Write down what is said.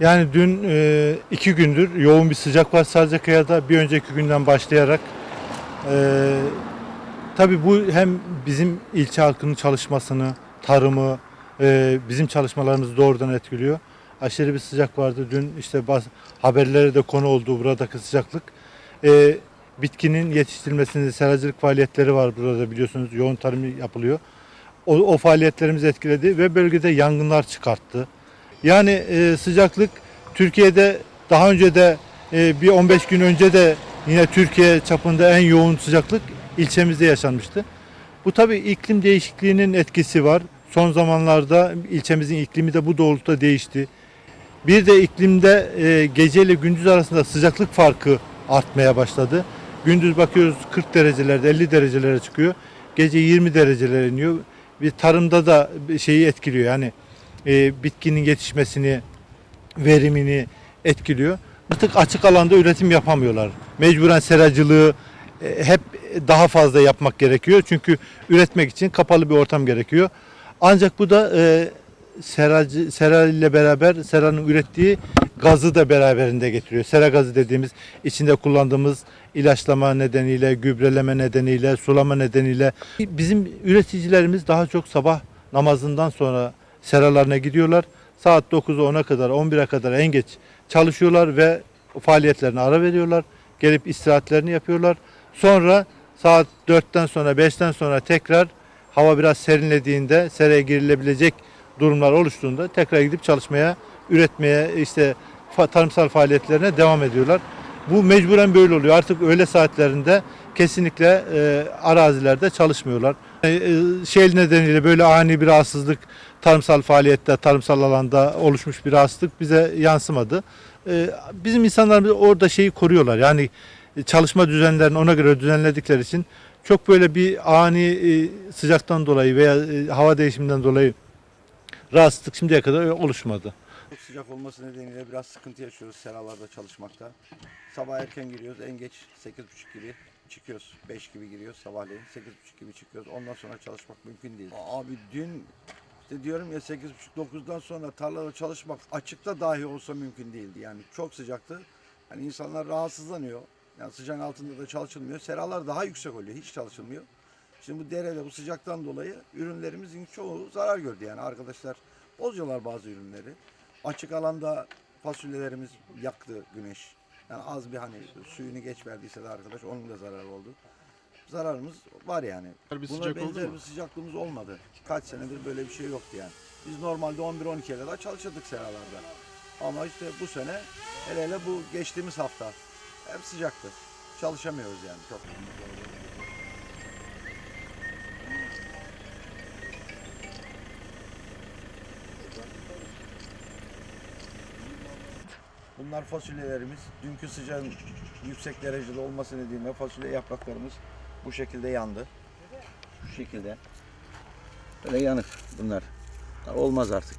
Yani dün e, iki gündür yoğun bir sıcak var Salıncakaya'da. Bir önceki günden başlayarak. E, tabii bu hem bizim ilçe halkının çalışmasını, tarımı, e, bizim çalışmalarımızı doğrudan etkiliyor. Aşırı bir sıcak vardı. Dün işte baz, haberlere de konu oldu buradaki sıcaklık. E, bitkinin yetiştirilmesinde seracılık faaliyetleri var burada biliyorsunuz. Yoğun tarım yapılıyor. O, o faaliyetlerimizi etkiledi ve bölgede yangınlar çıkarttı. Yani e, sıcaklık Türkiye'de daha önce de e, bir 15 gün önce de yine Türkiye çapında en yoğun sıcaklık ilçemizde yaşanmıştı. Bu tabii iklim değişikliğinin etkisi var. Son zamanlarda ilçemizin iklimi de bu doğrultuda değişti. Bir de iklimde e, gece ile gündüz arasında sıcaklık farkı artmaya başladı. Gündüz bakıyoruz 40 derecelerde 50 derecelere çıkıyor. Gece 20 derecelere iniyor. Bir tarımda da şeyi etkiliyor. Yani e, bitkinin yetişmesini, verimini etkiliyor. Artık açık alanda üretim yapamıyorlar. Mecburen seracılığı e, hep daha fazla yapmak gerekiyor. Çünkü üretmek için kapalı bir ortam gerekiyor. Ancak bu da e, seracı, sera ile beraber seranın ürettiği gazı da beraberinde getiriyor. Sera gazı dediğimiz içinde kullandığımız ilaçlama nedeniyle, gübreleme nedeniyle, sulama nedeniyle bizim üreticilerimiz daha çok sabah namazından sonra seralarına gidiyorlar. Saat 9'a 10'a kadar, 11'e kadar en geç çalışıyorlar ve faaliyetlerine ara veriyorlar. Gelip istirahatlerini yapıyorlar. Sonra saat 4'ten sonra 5'ten sonra tekrar hava biraz serinlediğinde seraya girilebilecek durumlar oluştuğunda tekrar gidip çalışmaya, üretmeye, işte tarımsal faaliyetlerine devam ediyorlar. Bu mecburen böyle oluyor. Artık öğle saatlerinde kesinlikle e, arazilerde çalışmıyorlar. E, e, şey nedeniyle böyle ani bir rahatsızlık tarımsal faaliyette, tarımsal alanda oluşmuş bir rahatsızlık bize yansımadı. E, bizim insanlarımız orada şeyi koruyorlar. Yani çalışma düzenlerini ona göre düzenledikleri için çok böyle bir ani e, sıcaktan dolayı veya e, hava değişiminden dolayı rahatsızlık şimdiye kadar oluşmadı. Çok sıcak olması nedeniyle biraz sıkıntı yaşıyoruz seralarda çalışmakta. Sabah erken giriyoruz. En geç 8.30 gibi çıkıyoruz. 5 gibi giriyoruz sabahleyin. 8.30 gibi çıkıyoruz. Ondan sonra çalışmak mümkün değil. Abi dün işte diyorum ya 8.30-9'dan sonra tarlada çalışmak açıkta dahi olsa mümkün değildi. Yani çok sıcaktı. Hani insanlar rahatsızlanıyor. Yani sıcağın altında da çalışılmıyor. Seralar daha yüksek oluyor. Hiç çalışılmıyor. Şimdi bu derede bu sıcaktan dolayı ürünlerimizin çoğu zarar gördü. Yani arkadaşlar bozuyorlar bazı ürünleri. Açık alanda fasulyelerimiz yaktı güneş. Yani az bir hani suyunu geç verdiyse de arkadaş onun da zararı oldu. Zararımız var yani. Bir Buna sıcak oldu benzer mu? bir sıcaklığımız olmadı. Kaç senedir böyle bir şey yoktu yani. Biz normalde 11-12'ye kadar çalışırdık seralarda. Ama işte bu sene hele hele bu geçtiğimiz hafta hep sıcaktı. Çalışamıyoruz yani çok. Bunlar fasulyelerimiz. Dünkü sıcağın yüksek derecede olması nedeniyle fasulye yapraklarımız bu şekilde yandı. Şu şekilde. Böyle yanık bunlar. Olmaz artık.